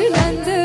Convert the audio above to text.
kirlendi